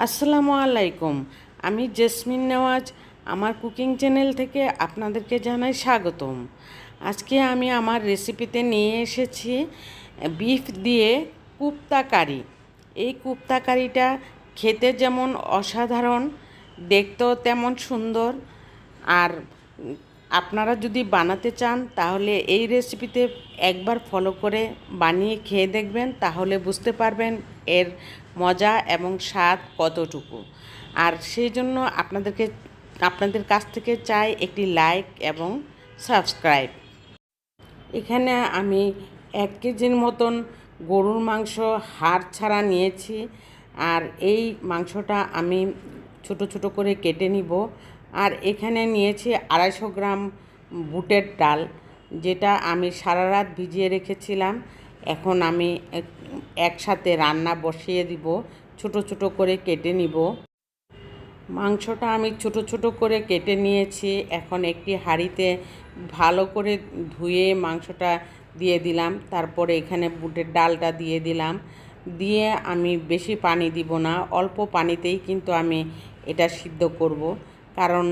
আসসালামু আলাইকুম। আমি জেসমিন নেওয়াজ, আমার কুকিং চ্যানেল থেকে আপনাদেরকে জানাই স্বাগতম। আজকে আমি আমার রেসিপিতে নিয়ে এসেছি বিফ দিয়ে কুপ্তা কারি এই কুপ্তা কারিটা খেতে যেমন অসাধারণ, দেখতেও তেমন সুন্দর। আর আপনারা যদি বানাতে চান, তাহলে এই রেসিপিতে একবার ফলো করে বানিয়ে খেয়ে দেখবেন, তাহলে বুঝতে পারবেন এর মজা এবং স্বাদ কতটুকু? আর সেই জন্য আপনাদেরকে, আপনাদের কাছ থেকে চাই একটি লাইক এবং সাবস্ক্রাইব। এখানে আমি এক কেজির মতন গরুর মাংস হাড় ছাড়া নিয়েছি। আর এই মাংসটা আমি ছোট ছোট করে কেটে নিব। আর এখানে নিয়েছি আড়াইশো গ্রাম বুটের ডাল, যেটা আমি সারা রাত ভিজিয়ে রেখেছিলাম। এখন আমি একসাথে রান্না বসিয়ে দিব, ছোট ছোট করে কেটে নিব। মাংসটা আমি ছোট ছোট করে কেটে নিয়েছি। এখন একটি হাঁড়িতে ভালো করে ধুয়ে মাংসটা দিয়ে দিলাম। তারপরে এখানে বুটের ডালটা দিয়ে দিলাম। দিয়ে আমি বেশি পানি দিব না, অল্প পানিতেই কিন্তু আমি এটা সিদ্ধ করব। কারণ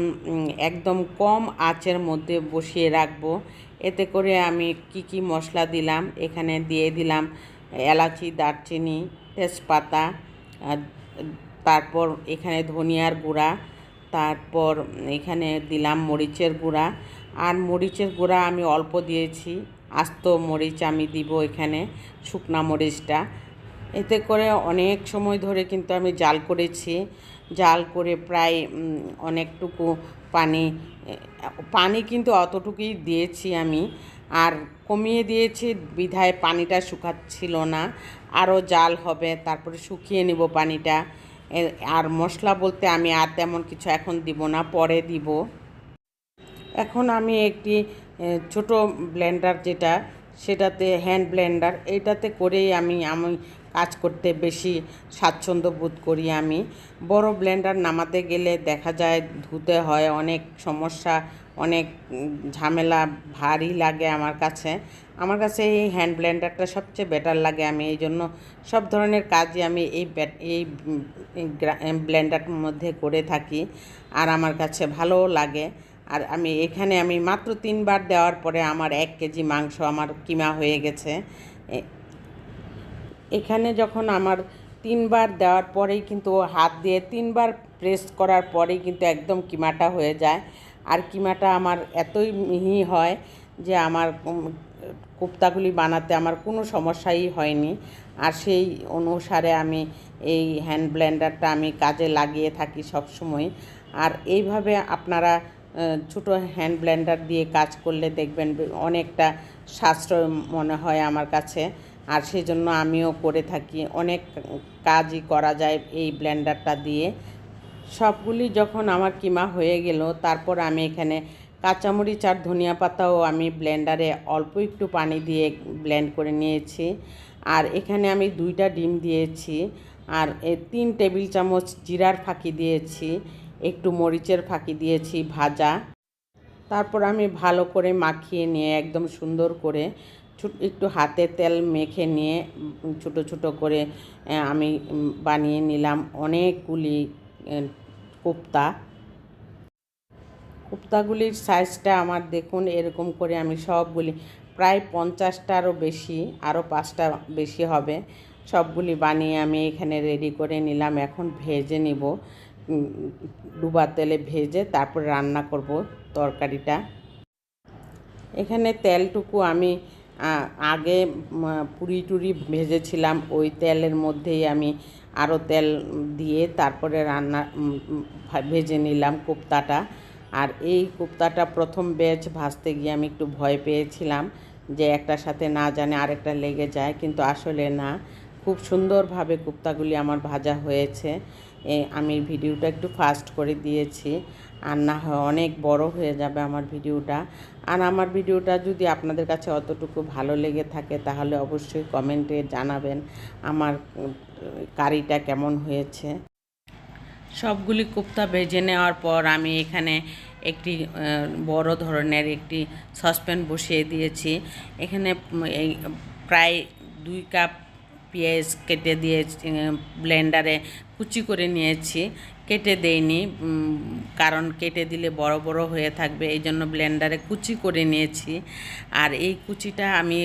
একদম কম আঁচের মধ্যে বসিয়ে রাখব। এতে করে আমি কি কি মশলা দিলাম, এখানে দিয়ে দিলাম এলাচি, দারচিনি, তেজপাতা তারপর এখানে ধনিয়ার গুঁড়া, তারপর এখানে দিলাম মরিচের গুঁড়া। আর মরিচের গুঁড়া আমি অল্প দিয়েছি, আস্ত মরিচ আমি দিব এখানে, শুকনা মরিচটা। এতে করে অনেক সময় ধরে কিন্তু আমি জাল করেছি। জাল করে প্রায় অনেকটুকু পানি পানি কিন্তু অতটুকুই দিয়েছি আমি। আর কমিয়ে দিয়েছি, বিধায় পানিটা শুকাচ্ছিল না। আরও জাল হবে, তারপরে শুকিয়ে নেব পানিটা। আর মশলা বলতে আমি আর তেমন কিছু এখন দিব না, পরে দিব। এখন আমি একটি ছোট ব্লেন্ডার যেটা সেটাতে হ্যান্ড ব্লেন্ডার এইটাতে করেই আমি আমি কাজ করতে বেশি স্বাচ্ছন্দ্য বোধ করি আমি। বড় ব্লেন্ডার নামাতে গেলে দেখা যায় ধুতে হয়, অনেক সমস্যা, অনেক ঝামেলা ভারী লাগে আমার কাছে। আমার কাছে এই হ্যান্ড ব্লেন্ডারটা সবচেয়ে বেটার লাগে আমি, এই জন্য সব ধরনের কাজই আমি এই এই ব্লেন্ডারটার মধ্যে করে থাকি। আর আমার কাছে ভালোও লাগে। আর আমি এখানে আমি মাত্র তিনবার দেওয়ার পরে আমার এক কেজি মাংস আমার কিমা হয়ে গেছে। এখানে যখন আমার তিনবার দেওয়ার পরেই কিন্তু হাত দিয়ে তিনবার প্রেস করার পরেই কিন্তু একদম কিমাটা হয়ে যায়। আর কিমাটা আমার এতই মিহি হয় যে আমার কোপ্তাগুলি বানাতে আমার কোনো সমস্যাই হয়নি। আর সেই অনুসারে আমি এই হ্যান্ড ব্লেন্ডারটা আমি কাজে লাগিয়ে থাকি সবসময়। আর এইভাবে আপনারা ছোটো হ্যান্ড ব্লেন্ডার দিয়ে কাজ করলে দেখবেন অনেকটা সাশ্রয় মনে হয় আমার কাছে। আর সেই জন্য আমিও করে থাকি। অনেক কাজই করা যায় এই ব্লেন্ডারটা দিয়ে। সবগুলি যখন আমার কিমা হয়ে গেল, তারপর আমি এখানে কাঁচামরিচ আর ধনিয়া পাতাও আমি ব্লেন্ডারে অল্প একটু পানি দিয়ে ব্লেন্ড করে নিয়েছি। আর এখানে আমি দুইটা ডিম দিয়েছি। আর তিন টেবিল চামচ জিরার ফাঁকি দিয়েছি। একটু মরিচের ফাঁকি দিয়েছি, ভাজা। তারপর আমি ভালো করে মাখিয়ে নিয়ে একদম সুন্দর করে একটু হাতে তেল মেখে নিয়ে ছোট ছোট করে আমি বানিয়ে নিলাম অনেকগুলি কোপ্তা। কোপ্তাগুলির সাইজটা আমার দেখুন, এরকম করে আমি সবগুলি, প্রায় পঞ্চাশটারও বেশি, আরও পাঁচটা বেশি হবে। সবগুলি বানিয়ে আমি এখানে রেডি করে নিলাম, এখন ভেজে নিব। ডুবা তেলে ভেজে তারপর রান্না করব তরকারিটা। এখানে তেলটুকু আমি আগে পুরি টুরি ভেজেছিলাম, ওই তেলের মধ্যেই আমি আরও তেল দিয়ে তারপরে রান্না ভেজে নিলাম কোপ্তাটা। আর এই কোপ্তাটা প্রথম ব্যাচ ভাজতে গিয়ে আমি একটু ভয় পেয়েছিলাম যে একটার সাথে না জানে আরেকটা লেগে যায়, কিন্তু আসলে না। খুব সুন্দরভাবে কোপ্তাগুলি আমার ভাজা হয়েছে। এ, আমি ভিডিওটা একটু ফাস্ট করে দিয়েছি। আর না হয় অনেক বড় হয়ে যাবে আমার ভিডিওটা। আর আমার ভিডিওটা যদি আপনাদের কাছে অতটুকু ভালো লেগে থাকে তাহলে অবশ্যই কমেন্টে জানাবেন আমার কারিটা কেমন হয়েছে। সবগুলি কোপ্তা ভেজে নেওয়ার পর আমি এখানে একটি বড় ধরনের একটি সসপ্যান বসিয়ে দিয়েছি। এখানে প্রায় দুই কাপ পেঁয়াজ কেটে দিয়ে ব্লেন্ডারে কুচি করে নিয়েছি। কেটে দেইনি কারণ কেটে দিলে বড় বড় হয়ে থাকবে, এই জন্য ব্লেন্ডারে কুচি করে নিয়েছি। আর এই কুচিটা আমি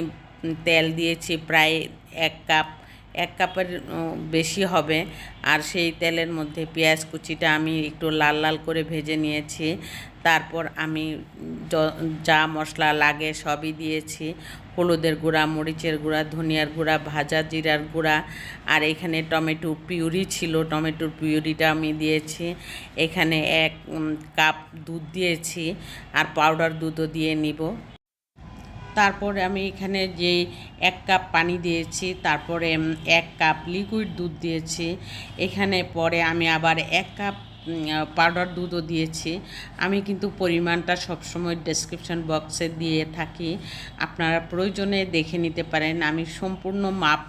তেল দিয়েছি প্রায় এক কাপ এক কাপের বেশি হবে। আর সেই তেলের মধ্যে পেঁয়াজ কুচিটা আমি একটু লাল লাল করে ভেজে নিয়েছি। তারপর আমি যা মশলা লাগে সবই দিয়েছি। হলুদের গুঁড়া, মরিচের গুঁড়া, ধনিয়ার গুঁড়া, ভাজা জিরার গুঁড়া। আর এখানে টমেটো পিউরি ছিল, টমেটোর পিউরিটা আমি দিয়েছি। এখানে এক কাপ দুধ দিয়েছি। আর পাউডার দুধও দিয়ে নিব। তারপর আমি এখানে যে এক কাপ পানি দিয়েছি, তারপরে এক কাপ লিকুইড দুধ দিয়েছি। এখানে পরে আমি আবার এক কাপ পাউডার দুধও দিয়েছি। আমি কিন্তু পরিমাণটা সবসময় ডেসক্রিপশন বক্সে দিয়ে থাকি। আপনারা প্রয়োজনে দেখে নিতে পারেন। আমি সম্পূর্ণ মাপ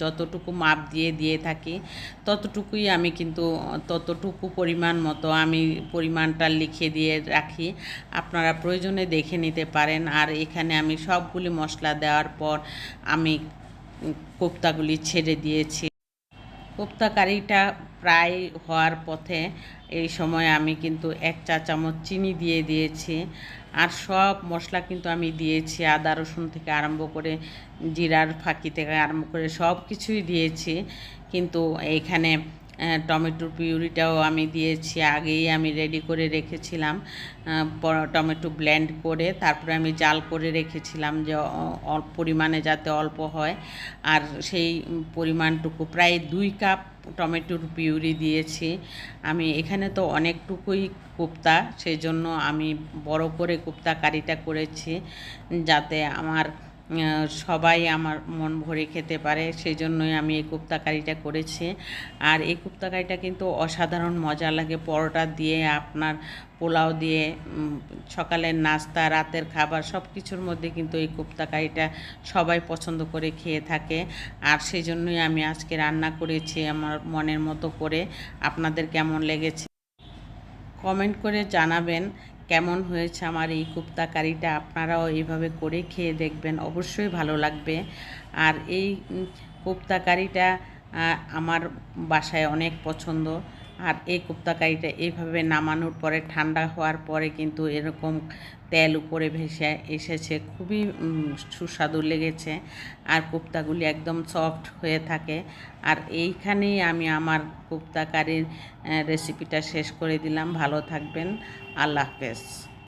যতটুকু মাপ দিয়ে দিয়ে থাকি, ততটুকুই আমি কিন্তু, ততটুকু পরিমাণ মতো আমি পরিমাণটা লিখে দিয়ে রাখি। আপনারা প্রয়োজনে দেখে নিতে পারেন। আর এখানে আমি সবগুলি মশলা দেওয়ার পর আমি কোপ্তাগুলি ছেড়ে দিয়েছি। কোপ্তা কারিটা প্রায় হওয়ার পথে এই সময় আমি কিন্তু এক চা চামচ চিনি দিয়ে দিয়েছি। আর সব মশলা কিন্তু আমি দিয়েছি। আদা, রসুন থেকে আরম্ভ করে জিরার ফাঁকি থেকে আরম্ভ করে সব কিছুই দিয়েছি। কিন্তু এইখানে টমেটোর পিউরিটাও আমি দিয়েছি, আগেই আমি রেডি করে রেখেছিলাম। টমেটো ব্লেন্ড করে তারপরে আমি জাল করে রেখেছিলাম যে অল্প পরিমাণে যাতে অল্প হয়। আর সেই পরিমাণটুকু, প্রায় দুই কাপ টমেটোর পিউরি দিয়েছি। আমি, এখানে তো অনেকটুকুই কোপ্তা সেই জন্য আমি বড় করে কোপ্তা কারিটা করেছি, যাতে আমার সবাই আমার মন ভরে খেতে পারে, সেই জন্যই আমি এই কোপ্তা কারিটা করেছি। আর এই কোপ্তা কারিটা কিন্তু অসাধারণ মজা লাগে, পরোটা দিয়ে, আপনার পোলাও দিয়ে সকালের নাস্তা, রাতের খাবার সব কিছুর মধ্যে কিন্তু এই কোপ্তা কারিটা সবাই পছন্দ করে খেয়ে থাকে। আর সেই জন্যই আমি আজকে রান্না করেছি আমার মনের মতো করে। আপনাদের কেমন লেগেছে? কমেন্ট করে জানাবেন কেমন হয়েছে আমার এই কুপ্তা কারিটা আপনারাও এইভাবে করে খেয়ে দেখবেন, অবশ্যই ভালো লাগবে। আর এই কুপ্তা কারিটা আমার বাসায় অনেক পছন্দ। আর এই কুপ্তা কারিটা এইভাবে নামানোর পরে ঠান্ডা হওয়ার পরে কিন্তু এরকম তেল উপরে ভেসে এসেছে। খুবই সুস্বাদু লেগেছে আর কোপ্তাগুলি একদম সফট হয়ে থাকে। আর এইখানেই আমি আমার কোপ্তাকারির রেসিপিটা শেষ করে দিলাম। ভালো থাকবেন। আল্লাহ হাফেজ।